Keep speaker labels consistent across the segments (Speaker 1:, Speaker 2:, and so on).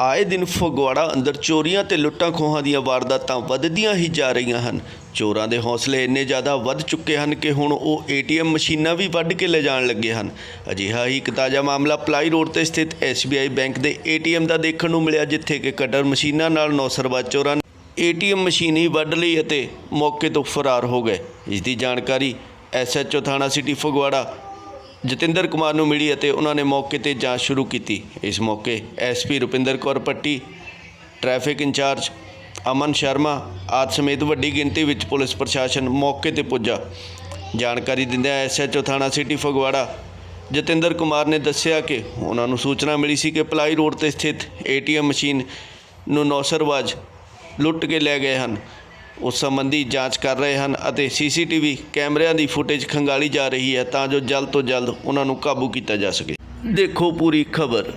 Speaker 1: ਆਏ ਦਿਨ ਫਗਵਾੜਾ ਅੰਦਰ ਚੋਰੀਆਂ ਤੇ ਲੁੱਟਾਂ ਖੋਹਾਂ ਦੀਆਂ ਵਾਰਦਾਤਾਂ ਵੱਧਦੀਆਂ ਹੀ ਜਾ ਰਹੀਆਂ ਹਨ। ਚੋਰਾਂ ਦੇ ਹੌਸਲੇ ਇੰਨੇ ਜ਼ਿਆਦਾ ਵੱਧ ਚੁੱਕੇ ਹਨ ਕਿ ਹੁਣ ਉਹ ਏਟੀਐਮ ਮਸ਼ੀਨਾਂ ਵੀ ਵੱਢ ਕੇ ਲੈ ਜਾਣ ਲੱਗੇ ਹਨ। ਅਜਿਹਾ ਹੀ ਇੱਕ ਤਾਜ਼ਾ ਮਾਮਲਾ ਪਲਾਈ ਰੋਡ ਤੇ ਸਥਿਤ SBI ਬੈਂਕ ਦੇ ਏਟੀਐਮ ਦਾ ਦੇਖਣ ਨੂੰ ਮਿਲਿਆ, ਜਿੱਥੇ ਕਿ ਕਟਰ ਮਸ਼ੀਨਾਂ ਨਾਲ ਨੌਸਰਬਾਜ਼ ਚੋਰਾਂ ਨੇ ਏਟੀਐਮ ਮਸ਼ੀਨ ਹੀ ਵੱਢ ਲਈ ਅਤੇ ਮੌਕੇ ਤੋਂ ਫਰਾਰ ਹੋ ਗਏ। ਇਸ ਦੀ ਜਾਣਕਾਰੀ ਐਸਐਚਓ ਥਾਣਾ ਸਿਟੀ ਫਗਵਾੜਾ ਜਤਿੰਦਰ ਕੁਮਾਰ ਨੂੰ ਮਿਲੀ ਅਤੇ ਉਹਨਾਂ ਨੇ ਮੌਕੇ ਤੇ ਜਾਂਚ ਸ਼ੁਰੂ ਕੀਤੀ। ਇਸ ਮੌਕੇ SP Rupinder Kaur Patti, traffic incharge Aman Sharma ਆਦਿ ਸਮੇਤ ਵੱਡੀ ਗਿਣਤੀ ਵਿੱਚ ਪੁਲਿਸ ਪ੍ਰਸ਼ਾਸਨ ਮੌਕੇ ਤੇ ਪੁੱਜਾ। ਜਾਣਕਾਰੀ ਦਿੰਦਿਆਂ ਐਸਐਚਓ ਥਾਣਾ ਸਿਟੀ ਫਗਵਾੜਾ ਜਤਿੰਦਰ ਕੁਮਾਰ ਨੇ ਦੱਸਿਆ ਕਿ ਉਹਨਾਂ ਨੂੰ ਸੂਚਨਾ ਮਿਲੀ ਸੀ ਕਿ ਪਲਾਈ ਰੋਡ ਤੇ ਸਥਿਤ ਏਟੀਐਮ ਮਸ਼ੀਨ ਨੂੰ ਨੌਸਰਵਾਜ ਲੁੱਟ ਕੇ ਲੈ ਗਏ ਹਨ। ਉਸ ਸੰਬੰਧੀ ਜਾਂਚ ਕਰ ਰਹੇ ਹਨ ਅਤੇ ਸੀਸੀਟੀਵੀ ਕੈਮਰਿਆਂ ਦੀ ਫੁਟੇਜ ਖੰਗਾਲੀ ਜਾ ਰਹੀ ਹੈ ਤਾਂ ਜੋ ਜਲਦ ਤੋਂ ਜਲਦ ਉਹਨਾਂ ਨੂੰ ਕਾਬੂ ਕੀਤਾ ਜਾ ਸਕੇ। ਦੇਖੋ ਪੂਰੀ ਖਬਰ।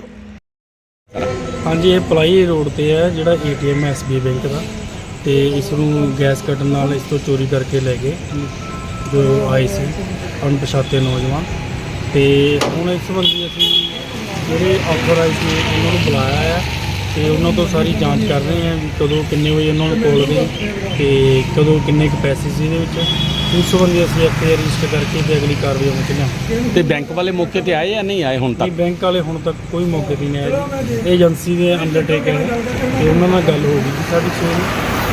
Speaker 2: ਹਾਂਜੀ, ਇਹ ਪਲਾਈ ਰੋਡ ਤੇ ਹੈ, ਜਿਹੜਾ ਏਟੀਐਮ ਐਸਬੀਆਈ ਬੈਂਕ ਦਾ। ਤੇ ਇਸ ਨੂੰ ਗੈਸ ਕੱਟਣ ਨਾਲ ਇਸ ਤੋਂ ਚੋਰੀ ਕਰਕੇ ਲੈ ਗਏ, ਜੋ ਆਏ ਸੀ ਅਣਪਛਾਤੇ ਨੌਜਵਾਨ। ਤੇ ਹੁਣ ਇਸ ਸੰਬੰਧੀ ਅਸੀਂ ਜਿਹੜੇ ਆਥੋਰਾਈਜ਼ ਨੇ, ਉਹਨਾਂ ਨੂੰ ਬੁਲਾਇਆ ਤੇ ਉਹਨਾਂ ਤੋਂ ਸਾਰੀ ਜਾਂਚ ਕਰ ਰਹੇ ਹਾਂ ਵੀ ਕਦੋਂ ਕਿੰਨੇ ਵਜੇ ਉਹਨਾਂ ਨੂੰ ਕੋਲ ਗਈ ਤੇ ਕਦੋਂ ਕਿੰਨੇ ਕੁ ਪੈਸੇ ਸੀ ਇਹਦੇ ਵਿੱਚ। ਉਸ ਸੰਬੰਧੀ ਅਸੀਂ ਐਫਆਈਆਰ ਰਜਿਸਟਰ ਕਰਕੇ ਤੇ ਅਗਲੀ ਕਾਰਵਾਈ ਅਮਲ ਚ ਲਿਆਵਾਂਗੇ
Speaker 3: ਤੇ ਬੈਂਕ ਵਾਲੇ ਮੌਕੇ ਤੇ ਆਏ ਜਾਂ ਨਹੀਂ ਆਏ ਹੁਣ
Speaker 2: ਨਹੀਂ
Speaker 3: ਤੱਕ
Speaker 2: ਬੈਂਕ ਵਾਲੇ ਹੁਣ ਤੱਕ ਕੋਈ ਮੌਕੇ ਤੇ ਨਹੀਂ ਆਏ ਜੀ। ਇਹ ਏਜੰਸੀ ਦੇ ਅੰਡਰਟੇਕਰ ਹੈ। ਤੇ ਉਹਨਾਂ ਨਾਲ ਗੱਲ ਹੋ ਗਈ ਜੀ ਸਾਡੀ ਸਵੇਰੇ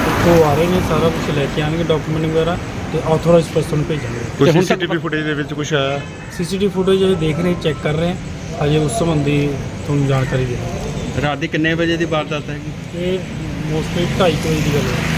Speaker 2: ਉੱਥੋਂ ਆ ਰਹੇ ਨੇ ਸਾਰਾ ਕੁਝ ਲੈ ਕੇ ਆਣਗੇ ਡਾਕੂਮੈਂਟ ਵਗੈਰਾ ਤੇ ਆਥੋਰਾਈਜ਼ ਪਰਸਨ ਭੇਜਾਂਗੇ।
Speaker 4: ਕੋਈ
Speaker 3: ਤੇ ਹੁਣ ਤੱਕ
Speaker 4: ਸੀਸੀਟੀਵੀ ਫੁਟੇਜ ਦੇ ਵਿੱਚ ਕੁਝ ਆਇਆ?
Speaker 2: ਸੀਸੀਟੀਵੀ ਫੁਟੇਜ ਅਸੀਂ ਦੇਖ ਰਹੇ ਚੈੱਕ ਕਰ ਰਹੇ ਹਾਂ। ਅਜੇ ਉਸ ਸੰਬੰਧੀ ਤੁਹਾਨੂੰ ਜਾਣਕਾਰੀ ਦੇ
Speaker 3: ਰਾਤ ਦੀ ਕਿੰਨੇ ਵਜੇ ਦੀ ਵਾਰਦਾਤ ਹੈਗੀ?
Speaker 2: ਇਹ ਮੋਸਟਲੀ 2:30 ਵਜੇ ਦੀ ਗੱਲ ਹੈ।